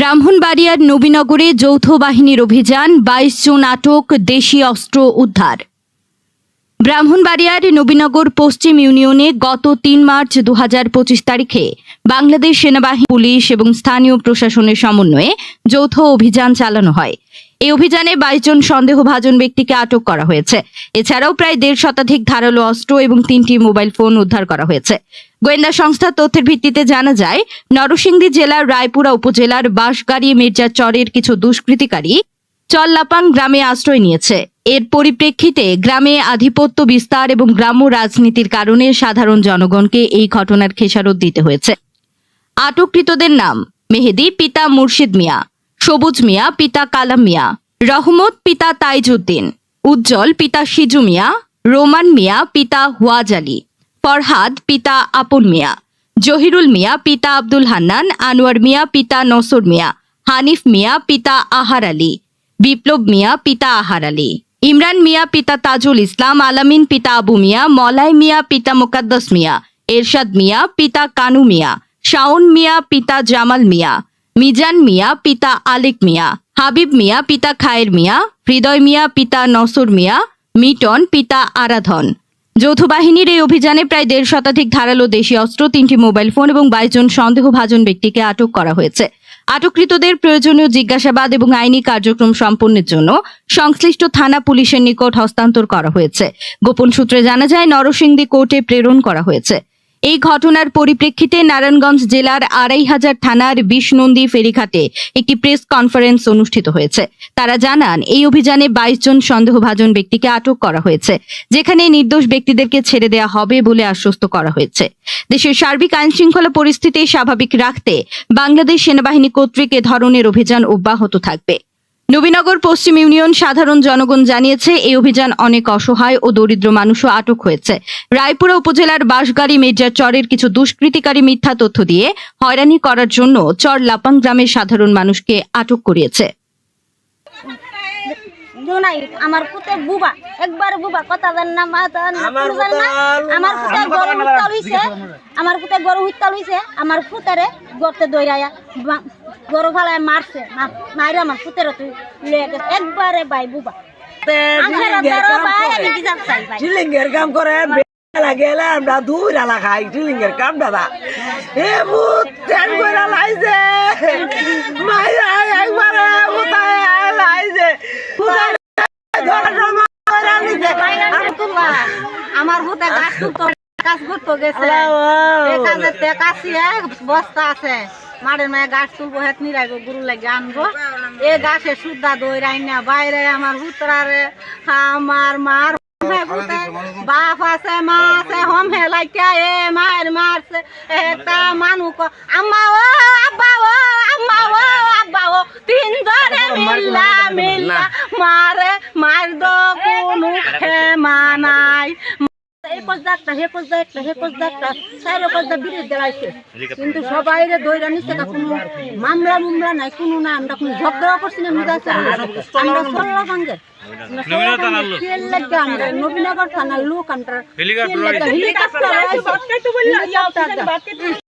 ব্রাহ্মণবাড়িয়ার নবীনগরে যৌথ বাহিনীর অভিযান, বাইশ জন আটক দেশি অস্ত্র উদ্ধার। ব্রাহ্মণবাড়িয়ার নবীনগর পশ্চিম ইউনিয়নে গত তিন মার্চ দু পঁচিশ তারিখে বাংলাদেশ সেনাবাহিনী, পুলিশ এবং স্থানীয় প্রশাসনের সমন্বয়ে যৌথ অভিযান চালানো হয়। এই অভিযানে বাইশ জন সন্দেহভাজন ব্যক্তিকে আটক করা হয়েছে। এছাড়াও প্রায় দেড় শতাধিক ধারালো অস্ত্র এবং তিনটি মোবাইল ফোন উদ্ধার করা হয়েছে। গোয়েন্দা সংস্থার তথ্যের ভিত্তিতে জানা যায়, নরসিংদী জেলার রায়পুরা উপজেলার বাঁশগাড়ি মির্জা চরের কিছু দুষ্কৃতিকারী চল্লাপাং গ্রামে আশ্রয় নিয়েছে। এর পরিপ্রেক্ষিতে গ্রামে আধিপত্য বিস্তার এবং গ্রাম্য রাজনীতির কারণে সাধারণ জনগণকে এই ঘটনার খেসারত দিতে হয়েছে। আটককৃতদের নাম, মেহেদি পিতা মুর্শিদ মিয়া। সবুজ মিয়া পিতা কালাম মিয়া রহমত পিতা তাইজুদ্দিন উজ্জ্বল পিতা সিজু মিয়া রোমান মিয়া পিতা হুয়াজ আলী ফরহাদ পিতা আপন মিয়া জহিরুল মিয়া পিতা আব্দুল হান্নান আনোয়ার মিয়া পিতা নসর মিয়া হানিফ মিয়া পিতা আহার আলী বিপ্লব মিয়া পিতা আহার আলী ইমরান মিয়া পিতা তাজুল ইসলাম আলামিন পিতা আবু মিয়া মলাই মিয়া পিতা মোকাদ্দস মিয়া এরশাদ মিয়া পিতা কানু মিয়া শাওন মিয়া পিতা জামাল মিয়া মিজান মিয়া, পিতা আলিক মিয়া, হাবিব মিয়া, পিতা খায়ের মিয়া, হৃদয় মিয়া, পিতা নসর মিয়া, মিটন, পিতা আরাধন। যৌথ বাহিনীর এই অভিযানে প্রায় দেড় শতাধিক ধারালো দেশি অস্ত্র, তিনটি মোবাইল ফোন এবং বাইশ জন সন্দেহভাজন ব্যক্তিকে আটক করা হয়েছে। আটককৃতদের প্রয়োজনীয় জিজ্ঞাসাবাদ এবং আইনি কার্যক্রম সম্পন্নের জন্য সংশ্লিষ্ট থানা পুলিশের নিকট হস্তান্তর করা হয়েছে। গোপন সূত্রে জানা যায়, নরসিংদী কোর্টে প্রেরণ করা হয়েছে। এই ঘটনার পরিপ্রেক্ষিতে নারায়ণগঞ্জ জেলার আড়াই হাজার থানার বিষ্ণন্দী ফেরিঘাটে একটি প্রেস কনফারেন্স অনুষ্ঠিত হয়েছে। তারা জানান, এই অভিযানে বাইশ জন সন্দেহভাজন ব্যক্তিকে আটক করা হয়েছে, যেখানে নির্দোষ ব্যক্তিদেরকে ছেড়ে দেওয়া হবে বলে আশ্বস্ত করা হয়েছে। দেশের সার্বিক আইন শৃঙ্খলা পরিস্থিতি স্বাভাবিক রাখতে বাংলাদেশ সেনাবাহিনী কর্তৃক এ ধরনের অভিযান অব্যাহত থাকবে। নবীনগর পশ্চিম ইউনিয়ন সাধারণ জনগণ জানিয়েছে, এই অভিযান অনেক অসহায় ও দরিদ্র মানুষও আটক হয়েছে। রায়পুরা উপজেলার বাঁশগাড়ি মির্জার চরের কিছু দুষ্কৃতিকারী মিথ্যা তথ্য দিয়ে হয়রানি করার জন্য চর লাপাং গ্রামের সাধারণ মানুষকে আটক করিয়েছে। নাই? আমার পুতে বুবা একবার বুবা কথা দেন না মা দেন না, আমার জানে পুতে গরু হত্যা লইছে আমার পুতে গরু হত্যা লইছে আমার পুতেরে গর্তে দইরায়া গরু ফালায় মারছে। মাইরা আমার পুতেরে তুই লয়ে গেছে। একবারে বুবা। ভাই ভাই? সিলিঙ্গের কাম করে গেলে আমরা দুই রালা খাই। সিলিঙ্গের কাম দাদা। এ ভূত লাইছে মাইরা একবারে উতায় লাইছে উতায় ঘরের সময় করে নিছে। আমার পুতে গাছ তুলতো কাজ করতে গেছে। কাশিয়ে বস্তা আছে। মাঠের মায়ে গাছ তুলবো হেত নিরাইবো গরু লাগে আনব। এ গাছে সুদ্ধা দই রাইনা বাইরে আমার হুতরারে আমার মার হোমে পুতে বাপ আছে মা আছে হোম হেলাইকা এ মায়ের মারছে একটা মানুষ আম্মা ও আব্বা ও আম্মা ও আব্বা ও তিনজনে মিল্লা মিল্লা মারে এই হে হে দেওয়াইছে। কিন্তু সবাই রে দইরা নিচ্ছে না কোনো মামলা মুমলা নাই কোনো না আমরা কোনো ঝগড়া করছি না মিলা আমরা সরলা ভাঙ্গে নবীনগর থানার লোক আমরা।